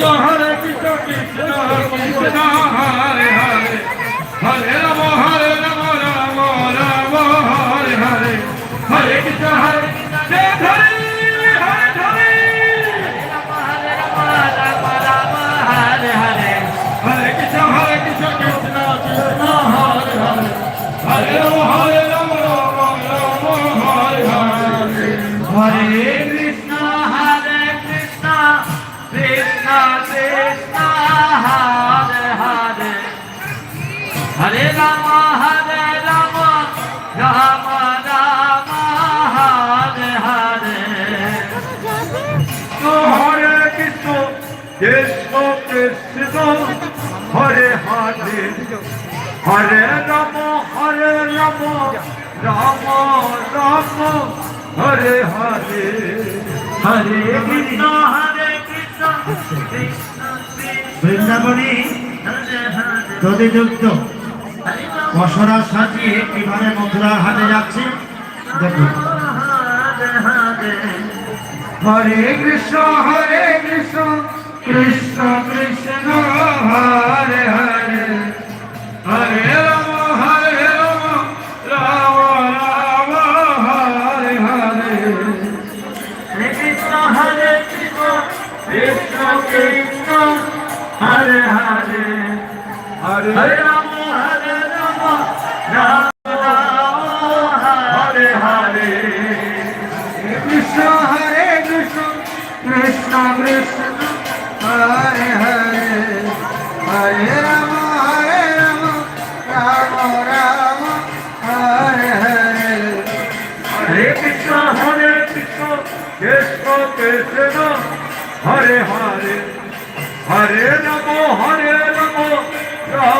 কৃষ্ণ হরে কৃষ্ণ কৃষ্ণ কৃষ্ণ হরে হরে হরে রাম হরে রাম রাম রাম হরে হরে হরে কৃষ্ণ হরে Hare Krishna, Hare Krishna, Krishna Krishna, Hare Hare, Hare Rama, Hare Rama, Rama Rama, Hare Hare, Hare হরে রাম হরে রাম রাম রাম হরে হরে। তো হরে কৃষ্ণ কৃষ্ণ কৃষ্ণ হরে হরে। হরে রাম হরে রাম রাম রাম হরে হরে। হরে কৃষ্ণ হরে কৃষ্ণ কৃষ্ণ বৃন্দাবনী হরে যুক্ত পশরা সাজিয়ে কীভাবে মথুরার হাতে যাচ্ছে। দেখুন। হরে কৃষ্ণ হরে কৃষ্ণ কৃষ্ণ কৃষ্ণ, হরে হরে। হরে রাম হরে রাম রাম রাম, হরে হরে। হরে কৃষ্ণ হরে কৃষ্ণ কৃষ্ণ কৃষ্ণ, হরে হরে। হরে রাম হরে হরে হরে কৃষ্ণ হরে রাম রাম